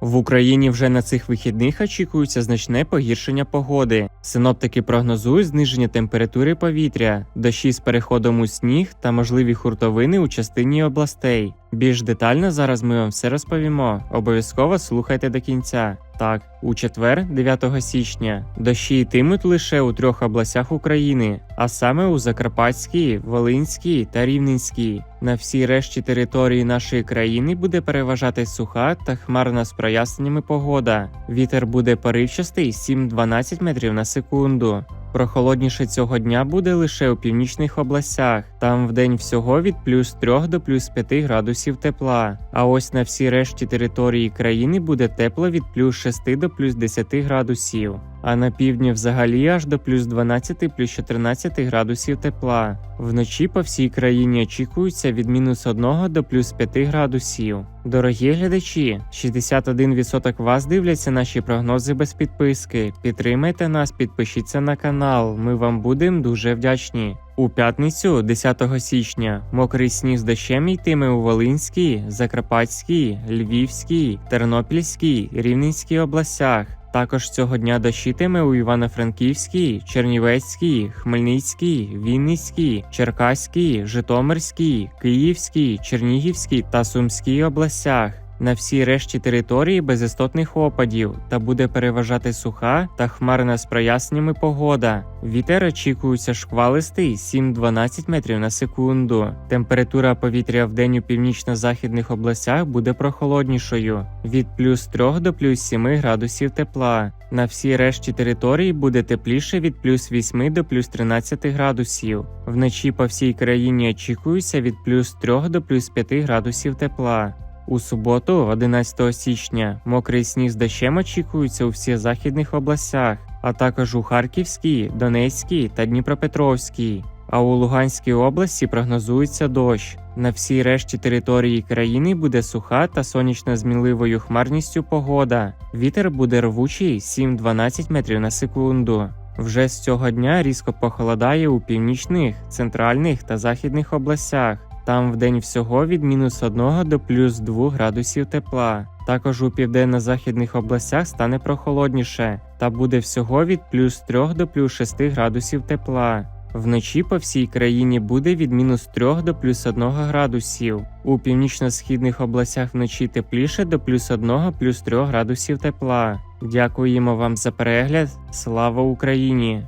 В Україні вже на цих вихідних очікується значне погіршення погоди. Синоптики прогнозують зниження температури повітря, дощі з переходом у сніг та можливі хуртовини у частині областей. Більш детально зараз ми вам все розповімо. Обов'язково слухайте до кінця. Так, у четвер, 9 січня, дощі йтимуть лише у трьох областях України, а саме у Закарпатській, Волинській та Рівненській. На всій решті території нашої країни буде переважати суха та хмарна з проясненнями погода. Вітер буде поривчастий 7-12 метрів на секунду. Прохолодніше цього дня буде лише у північних областях. Там вдень всього від плюс 3 до плюс 5 градусів тепла. А ось на всій решті території країни буде тепло від плюс 6 до плюс 10 градусів. А на півдні взагалі аж до плюс 12 плюс 14 градусів тепла. Вночі по всій країні очікується від мінус 1 до плюс 5 градусів. Дорогі глядачі, 61% вас дивляться наші прогнози без підписки. Підтримайте нас, підпишіться на канал. Ми вам будемо дуже вдячні. У п'ятницю, 10 січня, мокрий сніг з дощем йтиме у Волинській, Закарпатській, Львівській, Тернопільській, Рівненській областях. Також цього дня дощитиме у Івано-Франківській, Чернівецькій, Хмельницькій, Вінницькій, Черкаській, Житомирській, Київській, Чернігівській та Сумській областях. На всій решті території без істотних опадів та буде переважати суха та хмарна з проясненнями погода. Вітер очікується шквалистий 7-12 метрів на секунду. Температура повітря в день у північно-західних областях буде прохолоднішою від плюс 3 до плюс 7 градусів тепла. На всій решті території буде тепліше від плюс 8 до плюс 13 градусів. Вночі по всій країні очікується від плюс 3 до плюс 5 градусів тепла. У суботу, 11 січня, мокрий сніг з дощем очікується у всіх західних областях, а також у Харківській, Донецькій та Дніпропетровській. А у Луганській області прогнозується дощ. На всій решті території країни буде суха та сонячно змінливою хмарністю погода. Вітер буде рвучий 7-12 метрів на секунду. Вже з цього дня різко похолодає у північних, центральних та західних областях. Там вдень всього від мінус 1 до плюс 2 градусів тепла. Також у південно-західних областях стане прохолодніше та буде всього від плюс 3 до плюс 6 градусів тепла. Вночі по всій країні буде від мінус 3 до плюс 1 градусів. У північно-східних областях вночі тепліше до плюс 1 плюс 3 градусів тепла. Дякуємо вам за перегляд. Слава Україні!